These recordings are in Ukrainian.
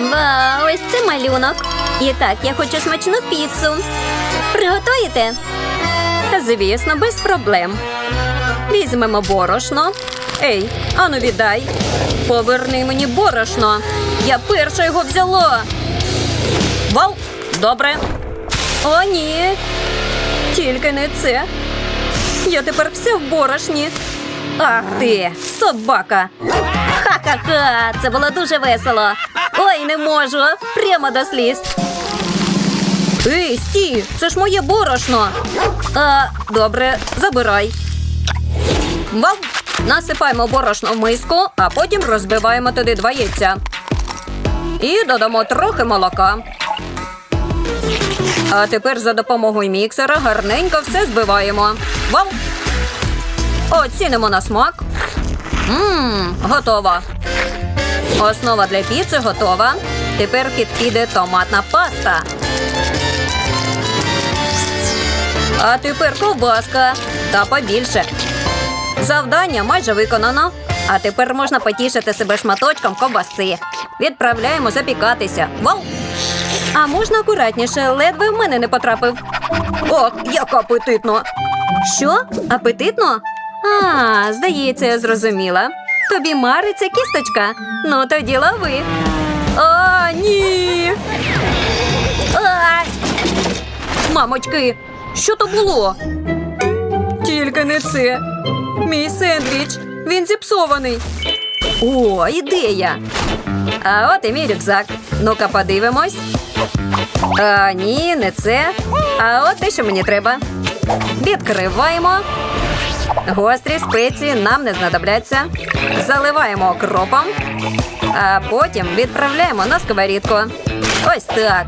Вау, ось це малюнок. І так, я хочу смачну піцу. Приготуєте? Звісно, без проблем. Візьмемо борошно. Ей, ану віддай. Поверни мені борошно. Я перша його взяла. Вау, добре. О, ні. Тільки не це. Я тепер вся в борошні. Ах ти, собака. Ха-ха-ха, це було дуже весело. Ой, не можу. Прямо до сліз. Ей, стій, це ж моє борошно. А, добре, забирай. Вау! Насипаємо борошно в миску, а потім розбиваємо туди два яйця. І додамо трохи молока. А тепер за допомогою міксера гарненько все збиваємо. Вау! Оцінимо на смак. Ммм, готова. Основа для піци готова. Тепер підійде томатна паста. А тепер ковбаска. Та побільше. Завдання майже виконано. А тепер можна потішити себе шматочком ковбаси. Відправляємо запікатися. Вау! А можна акуратніше, ледве в мене не потрапив. Ох, як апетитно. Що? Апетитно? А, здається, я зрозуміла. Тобі мариться кісточка. Ну, тоді лови. О, ні. А! Мамочки, що то було? Тільки не це. Мій сендвіч. Він зіпсований. О, ідея. А от і мій рюкзак. Ну-ка, подивимось. А, ні, не це. А от те, що мені треба. Відкриваємо. Гострі спеції нам не знадобляться. Заливаємо окропом, а потім відправляємо на сковорідку. Ось так.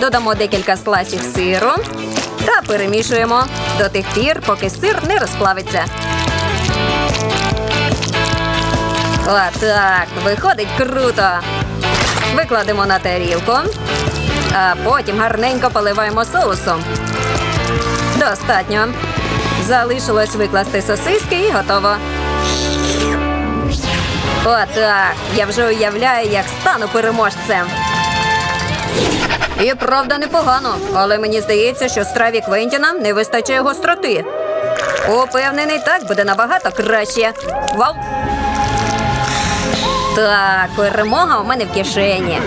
Додамо декілька сласів сиру та перемішуємо до тих пір, поки сир не розплавиться. Отак, виходить круто. Викладемо на тарілку, а потім гарненько поливаємо соусом. Достатньо. Залишилось викласти сосиски і готово. Отак. Я вже уявляю, як стану переможцем. І правда непогано, але мені здається, що страві Квентіна не вистачає гостроти. Упевнений, так буде набагато краще. Вау! Так, перемога у мене в кишені.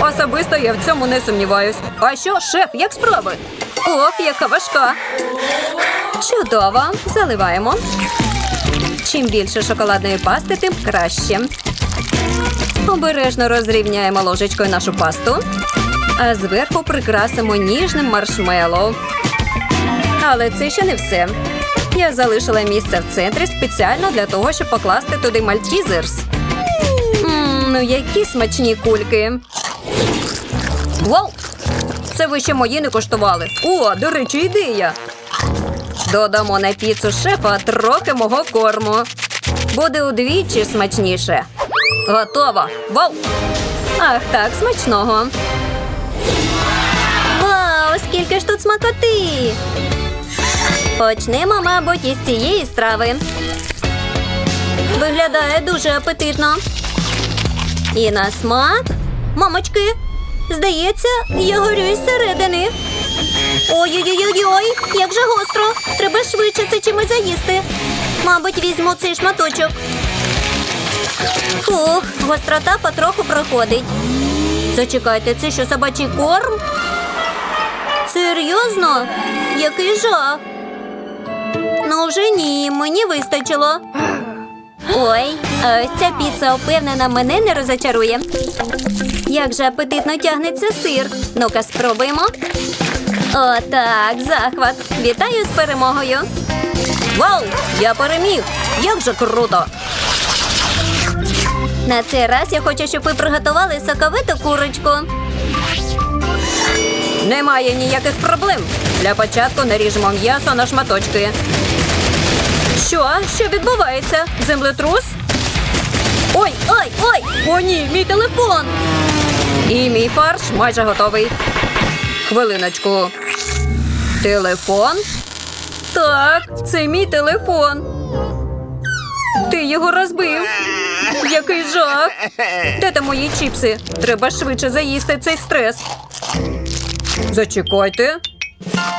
Особисто я в цьому не сумніваюсь. А що, шеф, як справи? Ох, яка важка. Чудово, заливаємо. Чим більше шоколадної пасти, тим краще. Обережно розрівняємо ложечкою нашу пасту, а зверху прикрасимо ніжним маршмеллоу. Але це ще не все. Я залишила місце в центрі спеціально для того, щоб покласти туди мальтізерс. Мм, ну які смачні кульки. Вау! Це ви ще мої не коштували. О, до речі, ідея. Додамо на піцу шефа трохи мого корму. Буде удвічі смачніше. Готово. Вау! Ах, так, смачного. Вау, скільки ж тут смакоти! Почнемо, мабуть, із цієї страви. Виглядає дуже апетитно. І на смак. Мамочки, здається, я горю із середини. Ой-ой-ой, як же гостро. Треба швидше це чимось заїсти. Мабуть, візьму цей шматочок. Фух, гострота потроху проходить. Зачекайте, це що собачий корм? Серйозно? Який жах. Ну вже ні, мені вистачило. Ой, ось ця піца впевнена мене не розочарує. Як же апетитно тягнеться сир. Ну-ка, спробуємо. О, так, захват. Вітаю з перемогою. Вау! Я переміг! Як же круто! На цей раз я хочу, щоб ви приготували соковиту курочку. Немає ніяких проблем. Для початку наріжемо м'ясо на шматочки. Що? Що відбувається? Землетрус? Ой, ой, ой! О, ні, мій телефон! І мій фарш майже готовий. Хвилиночку. Телефон? Так, це мій телефон. Ти його розбив. Який жах! Де там мої чіпси? Треба швидше заїсти цей стрес. Зачекайте.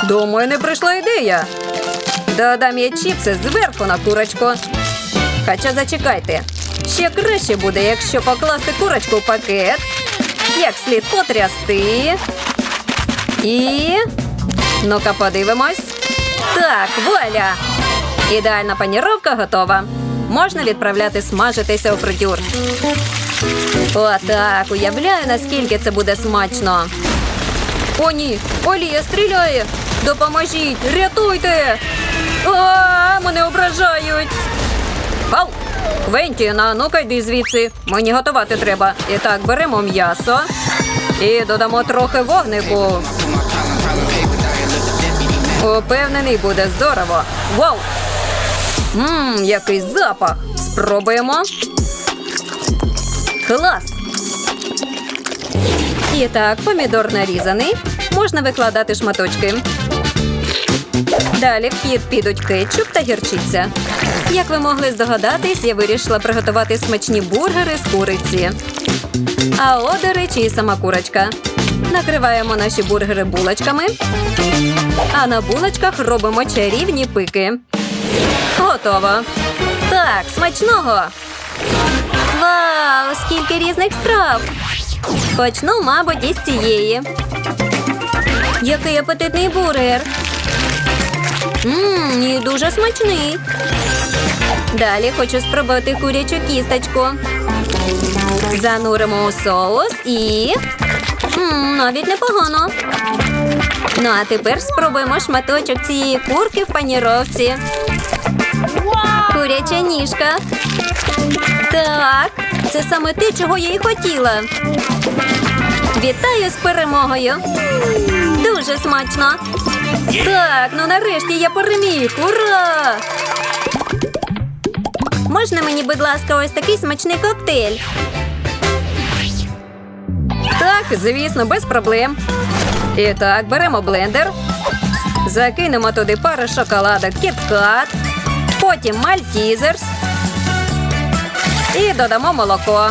До мене прийшла ідея. Додам я чіпси зверху на курочку. Хоча зачекайте. Ще краще буде, якщо покласти курочку в пакет, як слід потрясти. І. Ну-ка, подивимось. Так, вуаля! Ідеальна паніровка готова. Можна відправляти смажитися у фритюр. Отак, уявляю, наскільки це буде смачно. О, ні, Олія стріляє! Допоможіть! Рятуйте! А, мене ображають! Ау! Квентіна, ну-ка йди звідси. Мені готувати треба. І так, беремо м'ясо і додамо трохи вогнику. Упевнений, буде здорово. Вау! Ммм, який запах! Спробуємо. Клас! І так, помідор нарізаний. Можна викладати шматочки. Далі в хід підуть кетчуп та гірчиця. Як ви могли здогадатись, я вирішила приготувати смачні бургери з куриці. А о, до речі, і сама курочка. Накриваємо наші бургери булочками. А на булочках робимо чарівні пики. Готово. Так, смачного. Вау, скільки різних страв. Почну, мабуть, із цієї. Який апетитний бургер. Ммм, і дуже смачний. Далі хочу спробувати курячу кісточку. Зануримо у соус і. Ммм, навіть непогано. Ну, а тепер спробуємо шматочок цієї курки в паніровці. Куряча ніжка. Так, це саме те, чого я і хотіла. Вітаю з перемогою. Дуже смачно. Так, ну нарешті я переміг. Ура! Можна мені, будь ласка, ось такий смачний коктейль? Звісно, без проблем. І так, беремо блендер. Закинемо туди пару шоколадок кіткат, потім мальтізерс і додамо молоко.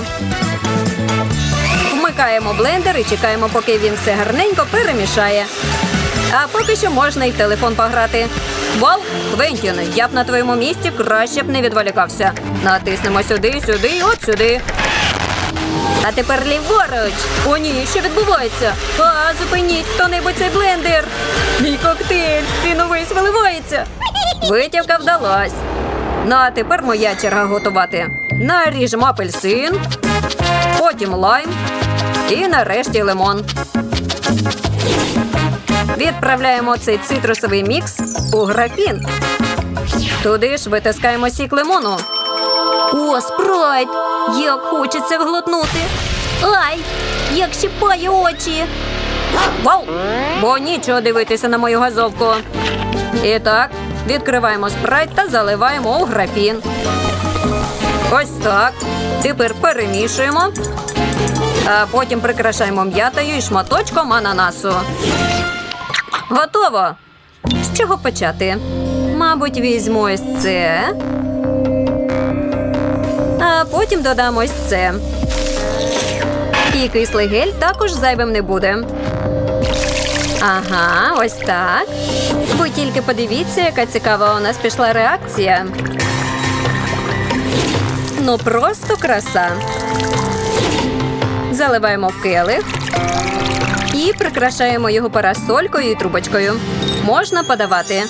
Вмикаємо блендер і чекаємо, поки він все гарненько перемішає. А поки що можна і в телефон пограти. Вау, Квентін, я б на твоєму місці краще б не відволікався. Натиснемо сюди, сюди от сюди. А тепер ліворуч. О, ні, що відбувається? А, зупиніть хто-небудь цей блендер. Мій коктейль, він увесь виливається. Витівка вдалась. Ну, а тепер моя черга готувати. Наріжемо апельсин, потім лайм і нарешті лимон. Відправляємо цей цитрусовий мікс у графін. Туди ж витискаємо сік лимону. О, спрайт! Як хочеться вглотнути. Ай! Як щипає очі. Вау! Бо нічого дивитися на мою газовку. І так, відкриваємо спрайт та заливаємо у графін. Ось так. Тепер перемішуємо. А потім прикрашаємо м'ятою і шматочком ананасу. Готово. З чого почати? Мабуть, візьму ось це. А потім додам ось це. І кислий гель також зайвим не буде. Ага, ось так. Ви тільки подивіться, яка цікава у нас пішла реакція. Ну, просто краса. Заливаємо в келих і прикрашаємо його парасолькою і трубочкою. Можна подавати.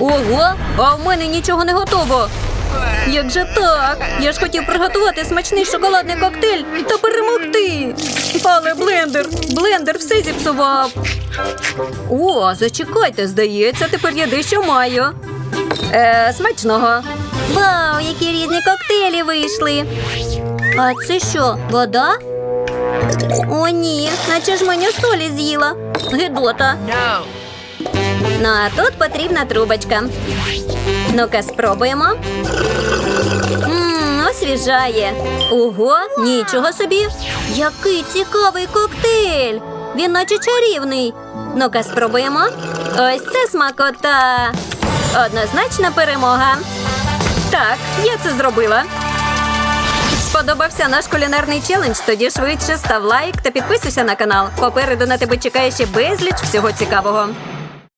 Ого, а в мене нічого не готово. Як же так? Я ж хотів приготувати смачний шоколадний коктейль та перемогти. Але блендер, блендер все зіпсував. О, зачекайте, здається, тепер я дещо маю. Е, смачного. Вау, які різні коктейлі вийшли. А це що, вода? О, ні, наче ж мені солі з'їла. Гидота. No. Ну, а тут потрібна трубочка. Ну-ка, спробуємо. Ммм, освіжає. Ого, нічого собі. Який цікавий коктейль. Він наче чарівний. Ну-ка, спробуємо. Ось це смакота. Однозначна перемога. Так, я це зробила. Сподобався наш кулінарний челендж? Тоді швидше став лайк та підписуйся на канал. Попереду на тебе чекає ще безліч всього цікавого.